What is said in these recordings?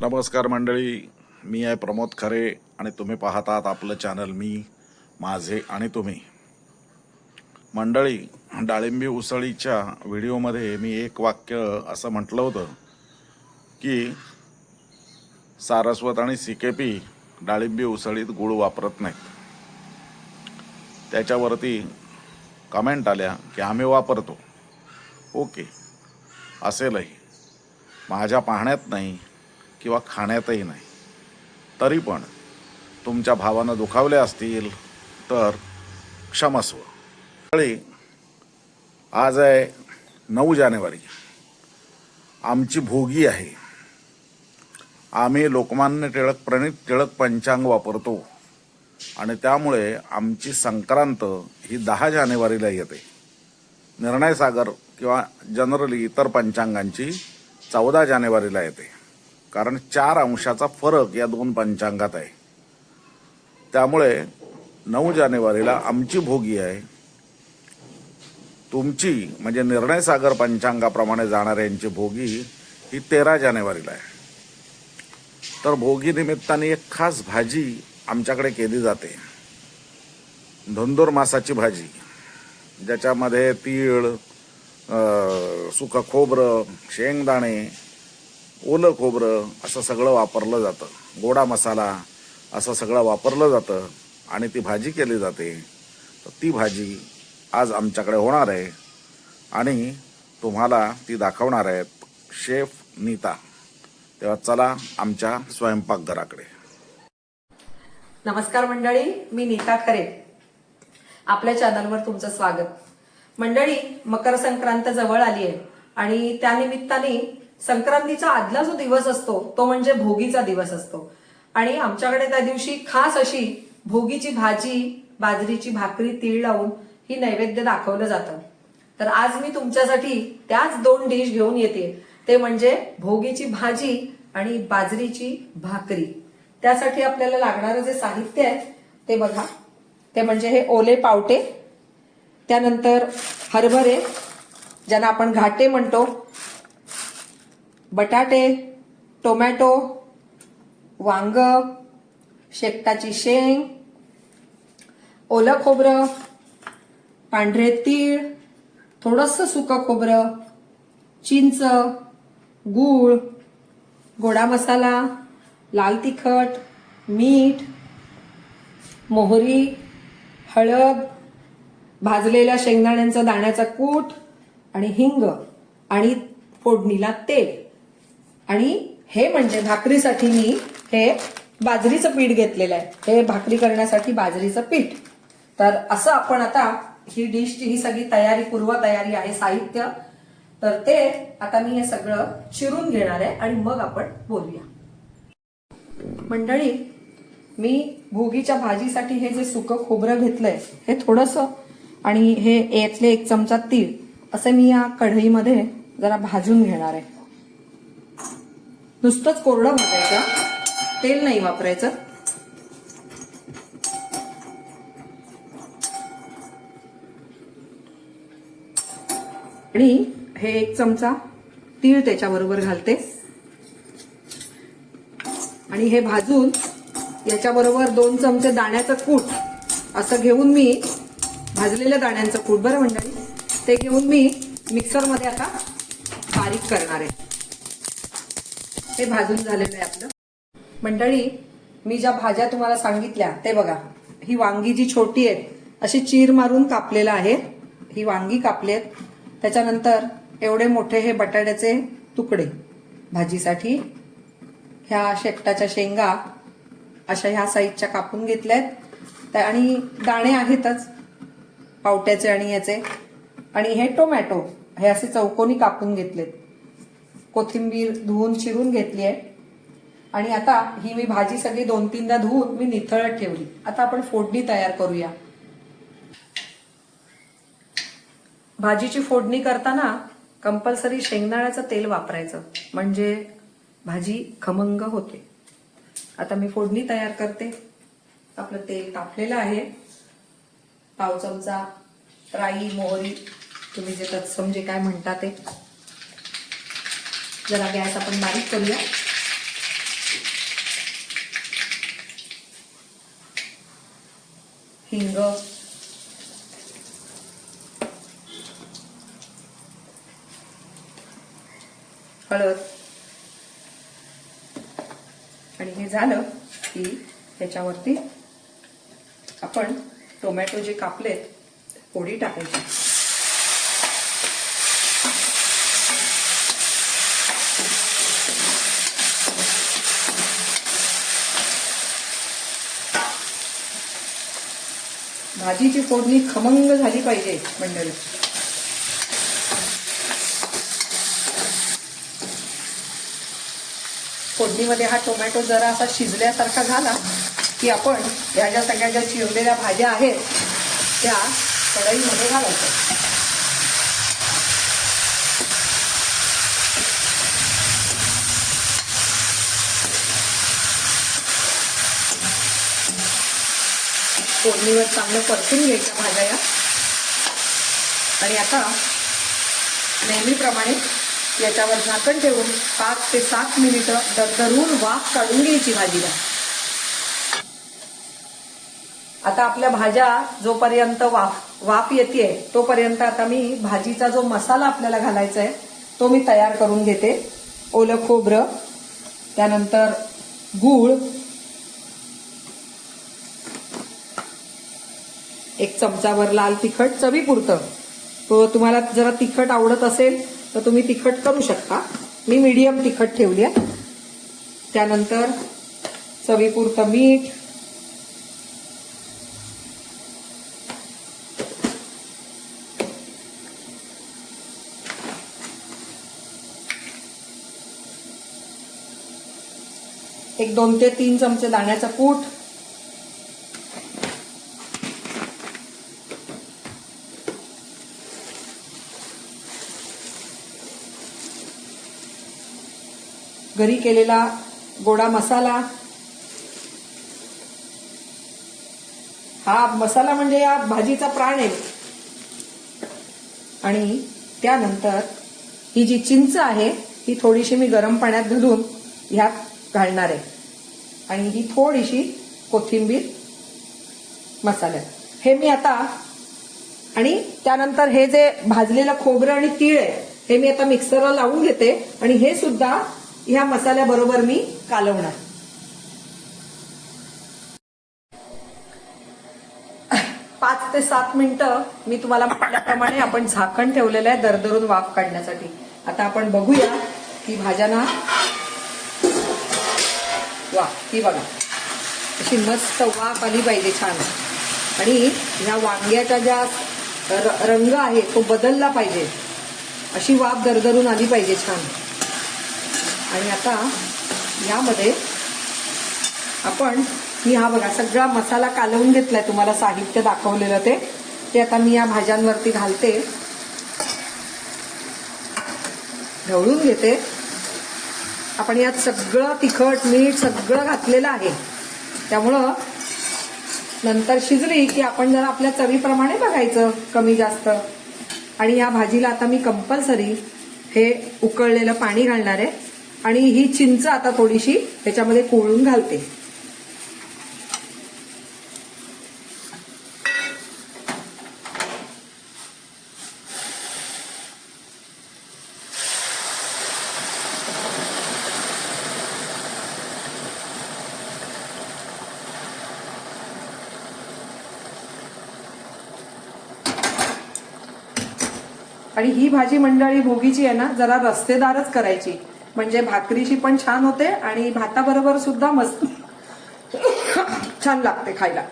नमस्कार मंडळी मी आहे प्रमोद खरे आणि तुम्ही पाहतात आपलं चॅनल मी माझे आणि तुम्ही. मंडळी डाळिंबी उसळीच्या व्हिडिओमध्ये मी एक वाक्य असं म्हटलं होतं की सारस्वत आणि सी के पी डाळिंबी उसळीत गुळ वापरत नाहीत. त्याच्यावरती कमेंट आल्या की आम्ही वापरतो. ओके असेलही. माझ्या पाहण्यात नाही किंवा खाण्यातही नाही. तरी पण तुमच्या भावानं दुखावले असतील तर क्षमस्व आज आहे नऊ जानेवारी. आमची भोगी आहे. आम्ही लोकमान्य टिळक प्रणित टिळक पंचांग वापरतो आणि त्यामुळे आमची संक्रांत ही दहा जानेवारीला येते. निर्णय सागर किंवा जनरली इतर पंचांगांची चौदा जानेवारीला येते. कारण चार अंशाचा फरक या दोन पंचांगात आहे. त्यामुळे नऊ जानेवारीला आमची भोगी आहे. तुमची म्हणजे निर्णय सागर पंचांगाप्रमाणे जाणाऱ्यांची भोगी ही तेरा जानेवारीला आहे. तर भोगी निमित्ताने एक खास भाजी आमच्याकडे केली जाते. धुंदूर मासाची भाजी ज्याच्यामध्ये तीळ सुख सुकं खोबरं शेंगदाणे ओलं खोबरं असं सगळं वापरलं जातं. गोडा मसाला असं सगळं वापरलं जातं आणि ती भाजी केली जाते. तर ती भाजी आज आमच्याकडे होणार आहे आणि तुम्हाला ती दाखवणार आहेत शेफ नीता. तेव्हा चला आमच्या स्वयंपाकघराकडे नमस्कार मंडळी मी नीता खरे. आपल्या चॅनलवर तुमचं स्वागत. मंडळी मकर संक्रांत जवळ आली आहे आणि त्यानिमित्ताने संक्रांतीचा आदला जो दिवस असतो तो म्हणजे भोगीचा दिवस असतो. आणि आमच्याकडे त्या दिवशी खास अशी भोगीची भाजी बाजरीची भाकरी तीळ लावून ही नैवेद्य दाखवलं जातं. तर आज मी तुमच्यासाठी त्याच दोन डिश घेऊन येते. ते म्हणजे भोगीची भाजी आणि बाजरीची भाकरी. त्यासाठी आपल्याला लागणारं जे साहित्य आहे ते बघा. ते म्हणजे हे ओले पावटे त्यानंतर हरभरे ज्यांना आपण घाटे म्हणतो बटाटे टोमॅटो वांग शेकटाची शेंग ओलं खोबरं पांढरे तीळ थोडंसं सुकं खोबरं चिंच गूळ गोडा मसाला लाल तिखट मीठ मोहरी हळद भाजलेल्या शेंगदाण्यांचा दाण्याचा कूट आणि हिंग आणि फोडणीला तेल. आणि हे म्हणजे भाकरीसाठी मी हे बाजरीचं पीठ घेतलेलं आहे. हे भाकरी करण्यासाठी बाजरीचं पीठ. तर असं आपण आता ही डिशची ही सगळी तयारी पूर्व तयारी आहे साहित्य. तर ते आता मी हे सगळं चिरून घेणार आहे आणि मग आपण बोलूया. मंडळी मी भोगीच्या भाजीसाठी हे जे सुकं खोबरं घेतलंय हे थोडंसं आणि हे यातले एक चमचा तीळ असं मी या कढईमध्ये जरा भाजून घेणार आहे. नुसतंच कोरडं भाजायचं. तेल नाही वापरायचं. आणि हे एक चमचा तीळ त्याच्याबरोबर घालते. आणि हे भाजून याच्याबरोबर दोन चमचे दाण्याचं कूट असं घेऊन मी भाजलेल्या दाण्यांचं कूट. बरं मंडळी ते घेऊन मी मिक्सरमध्ये आता बारीक करणार आहे. हे भाजून झालेलं आहे आपलं. मंडळी मी ज्या भाज्या तुम्हाला सांगितल्या ते बघा. ही वांगी जी छोटी आहे अशी चीर मारून कापलेलं आहे. ही वांगी कापलेत त्याच्यानंतर एवढे मोठे हे बटाट्याचे तुकडे. भाजीसाठी ह्या शेकटाच्या शेंगा अशा ह्या साईजच्या कापून घेतल्या आहेत आणि दाणे आहेतच पावट्याचे आणि याचे. आणि हे टोमॅटो हे असे चौकोनी कापून घेतलेत. कोथिंबीर धुवून चिरून घेतली आहे. आणि आता ही मी भाजी सगळी दोन तीनदा धुवून मी निथळत ठेवली. आता आपण फोडणी तयार करूया. भाजीची फोडणी करताना कंपल्सरी शेंगदाण्याचं तेल वापरायचं. म्हणजे भाजी खमंग होते. आता मी फोडणी तयार करते. आपलं तेल तापलेलं आहे. पाव चमचा राई मोहरी तुम्ही जे तत्सम जे काय म्हणता ते. जरा गॅस आपण बारीक करूया. हिंग. हळद. आणि हे झालं की त्याच्यावरती आपण टोमॅटो जे कापलेत पोडी टाकायची. भाजीची फोडणी खमंग झाली पाहिजे मंडळी. फोडणीमध्ये हा टोमॅटो जरा असा शिजल्यासारखा झाला की आपण या ज्या सगळ्या ज्या चिरलेल्या भाज्या आहेत त्या कढईमध्ये घालायच्या. फोडणीवर चांगलं परतून घ्यायच्या भाज्या या आणि आता नेहमीप्रमाणे याच्यावर झाकण ठेवून पाच ते सात मिनिटं दरदरून वाफ काढून घ्यायची भाजीला. आता आपल्या भाज्या जोपर्यंत वाफ वाफ येते तोपर्यंत आता मी भाजीचा जो मसाला आपल्याला घालायचा आहे तो मी तयार करून घेते. ओलं खोबरं त्यानंतर गूळ एक चमचावर लाल तिखट चवीपुरतं. तो तुम्हाला जरा तिखट आवडत असेल तर तुम्ही तिखट करू शकता. मी मीडियम तिखट ठेवली आहे. त्यानंतर चवीपुरतं मीठ. एक दोन ते तीन चमचे दाण्याचा कूट. घरी केलेला गोडा मसाला. हा मसाला म्हणजे या भाजीचा प्राण आहे. आणि त्यानंतर ही जी चिंच आहे ही थोडीशी मी गरम पाण्यात घालून ह्यात घालणार आहे. आणि ही थोडीशी कोथिंबीर मसाल्यात हे मी आता आणि त्यानंतर हे जे भाजलेलं खोबरं आणि तीळ आहे हे मी आता मिक्सरला लावून घेते. आणि हे सुद्धा ह्या मसाल्याबरोबर मी कालवणार. पाच ते सात मिनिटं मी तुम्हाला म्हटल्याप्रमाणे आपण झाकण ठेवलेलं आहे दरदरून वाफ काढण्यासाठी. आता आपण बघूया की भाज्यांना वा ही बघा. अशी मस्त वाफ आली पाहिजे छान. आणि ह्या वांग्याच्या ज्या रंग आहे तो बदलला पाहिजे. अशी वाफ दरदरून आली पाहिजे छान. आणि आता यामध्ये आपण मी हा बघा सगळा मसाला कालवून घेतलाय तुम्हाला साहित्य दाखवलेलं ते. ते आता मी या भाज्यांवरती घालते. ढवळून घेते. आपण यात सगळं तिखट मीठ सगळं घातलेलं आहे. त्यामुळं नंतर शिजली की आपण जरा आपल्या चवीप्रमाणे बघायचं कमी जास्त. आणि या भाजीला आता मी कंपल्सरी हे उकळलेलं पाणी घालणार आहे. आणि ही चिंच आता थोडीशी त्याच्यामध्ये कोळून घालते. आणि ही भाजी मंडळी भोगीची आहे ना जरा रस्तेदारच करायची. म्हणजे भाकरीशी पण छान होते आणि भाताबरोबर सुद्धा मस्त छान लागते खायला.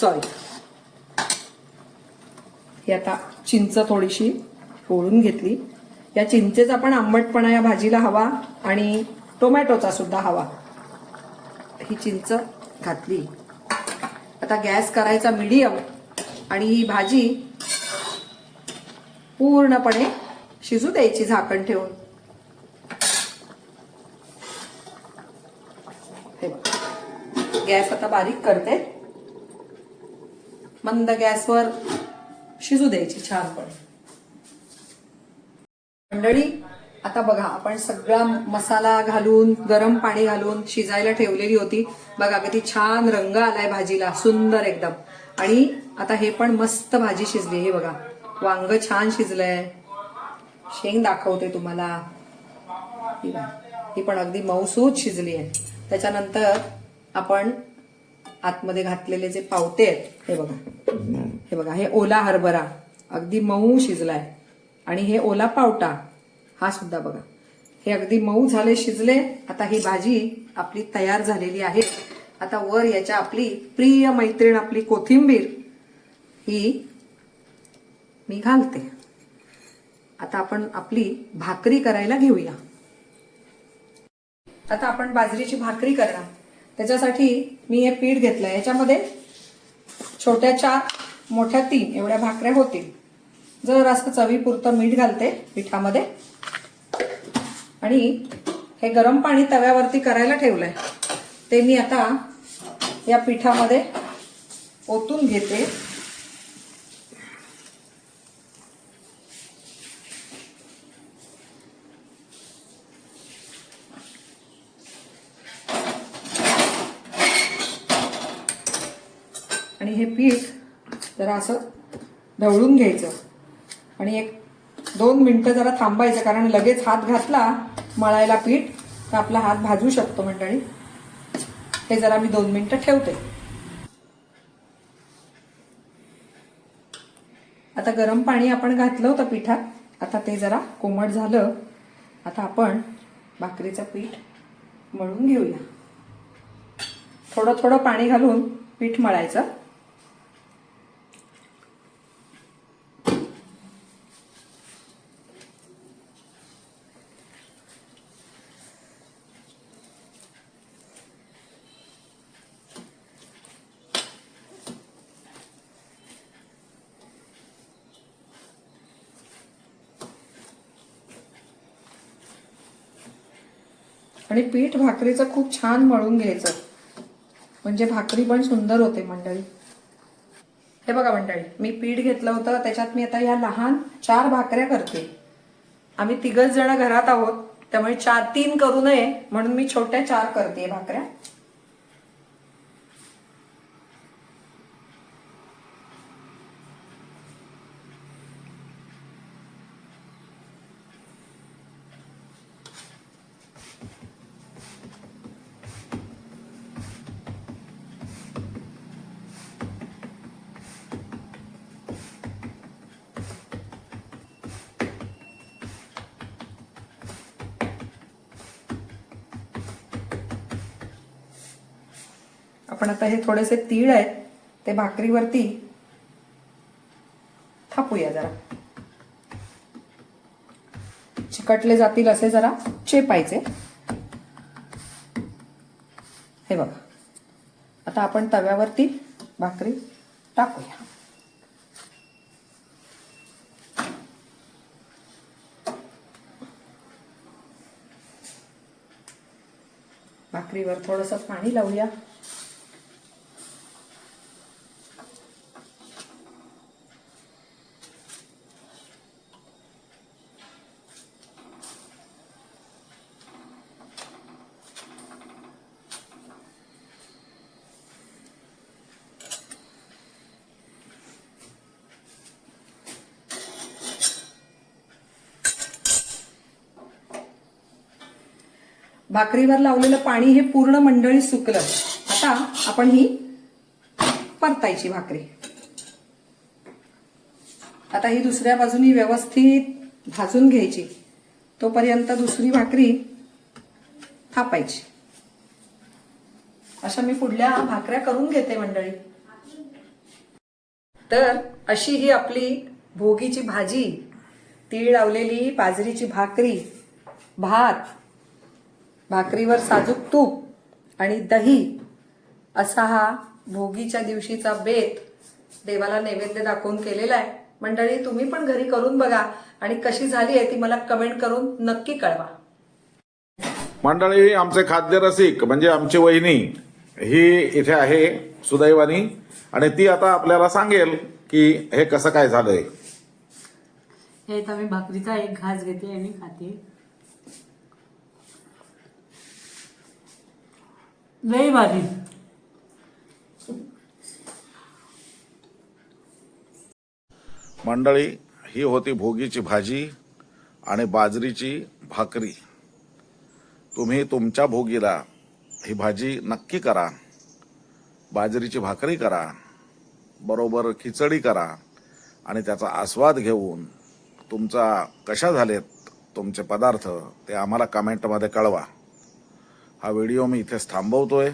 सॉरी ही आता चिंच थोडीशी फोडून घेतली. या चिंचेचा पण आंबटपणा या भाजीला हवा आणि टोमॅटोचा सुद्धा हवा. ही चिंच घातली. आता गॅस करायचा मिडियम आणि ही भाजी पूर्णपणे शिजू द्यायची झाकण ठेवून. हे गॅस आता बारीक करते. मंद गॅसवर शिजू द्यायची छान पण मंडळी आता बघा आपण सगळा मसाला घालून गरम पाणी घालून शिजायला ठेवलेली होती. बघा किती छान रंग आलाय भाजीला सुंदर एकदम. आणि आता हे पण मस्त भाजी शिजली हे बघा. वांग छान शिजलंय. शेंग दाखवते तुम्हाला. ही पण अगदी मऊसूत शिजली आहे. त्याच्यानंतर आपण आतमध्ये घातलेले जे पावते आहेत हे बघा. हे बघा हे ओला हरभरा. अगदी मऊ शिजलाय. आणि हे ओला पावटा हा सुद्धा बघा. हे अगदी मऊ झाले शिजले. आता ही भाजी आपली तयार झालेली आहे. आता वर याच्या आपली प्रिय मैत्रीण आपली कोथिंबीर ही मी घालते. आता आपण आपली भाकरी करायला घेऊया. आता आपण बाजरीची भाकरी करणार. त्याच्यासाठी मी हे पीठ घेतलं याच्यामध्ये छोट्या चार मोठ्या तीन एवढ्या भाकऱ्या होतील. जर असं चवीपुरतं मीठ घालते पिठामध्ये. आणि हे गरम पाणी तव्यावरती करायला ठेवलंय. ते मी आता या पिठामध्ये ओतून घेते. हे पीठ जरा असं ढवळून घ्यायचं. आणि एक दोन मिनिटं जरा थांबायचं कारण लगेच हात घातला मळायला पीठ तर आपला हात भाजू शकतो मंडळी. हे जरा मी दोन मिनिटं ठेवते. आता गरम पाणी आपण घातलं होतं पिठात. आता ते जरा कोमट झालं. आता आपण भाकरीचं पीठ मळून घेऊया. थोडं थोडं पाणी घालून पीठ मळायचं. आणि पीठ भाकरीचं खूप छान मळून घ्यायचं. म्हणजे भाकरी पण सुंदर होते मंडळी. हे बघा मंडळी मी पीठ घेतलं होतं त्याच्यात मी आता या लहान चार भाकऱ्या करते. आम्ही तिघच जण घरात आहोत त्यामुळे चार तीन करू नये म्हणून मी छोट्या चार करते भाकऱ्या. आपण आता हे थोडेसे तीळ आहेत ते भाकरीवरती थापूया जरा. चिकटले जातील असे जरा चेपायचे. हे बघा. आता आपण तव्यावरती भाकरी टाकूया. भाकरीवर थोडस पाणी लावूया. भाकरीवर लावलेलं पाणी हे पूर्ण मंडळी सुकलं. आता आपण ही परतायची भाकरी. आता ही दुसऱ्या बाजूनी व्यवस्थित भाजून घ्यायची. तोपर्यंत दुसरी भाकरी थापायची. अशा मी पुढल्या भाकऱ्या करून घेते मंडळी. तर अशी ही आपली भोगीची भाजी तीळ लावलेली बाजरीची भाकरी भात भाकरीवर साजूक तूप आणि दही असा हा भोगीच्या दिवशीचा बेत देवाला नैवेद्य दाखवून केलेला आहे. मंडळी तुम्ही पण घरी करून बघा आणि कशी झाली आहे ती मला कमेंट करून नक्की कळवा. मंडळी आमचे खाद्य रसिक म्हणजे आमची वहिनी ही इथे आहे सुदैवानी आणि ती आता आपल्याला सांगेल की हे कसं काय झालंय. हे आता मी भाकरीचा एक घास घेते आणि खाते. लई भारी. मंडळी ही होती भोगीची भाजी आणि बाजरीची भाकरी. तुम्ही तुमच्या भोगीला ही भाजी नक्की करा. बाजरीची भाकरी करा बरोबर खिचडी करा आणि त्याचा आस्वाद घेऊन तुमचा कशा झालेत तुमचे पदार्थ ते आम्हाला कमेंटमध्ये कळवा. हा व्हिडिओ मी इथेच थांबवतोय.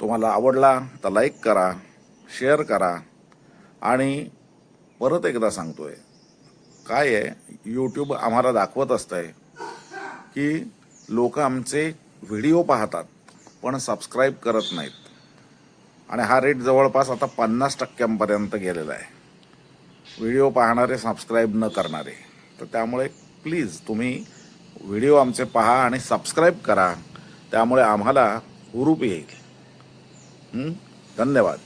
तुम्हाला आवडला तर लाईक करा शेअर करा आणि परत एकदा सांगतोय काय आहे यूट्यूब आम्हाला दाखवत असतंय की लोक आमचे व्हिडिओ पाहतात पण सबस्क्राईब करत नाहीत. आणि हा रेट जवळपास आता पन्नास टक्क्यांपर्यंत गेलेला आहे. व्हिडिओ पाहणारे सबस्क्राईब न करणारे. तर त्यामुळे प्लीज तुम्ही व्हिडिओ आमचे पहा आणि सबस्क्राईब करा. त्यामुळे आम्हाला हुरूप येईल. धन्यवाद.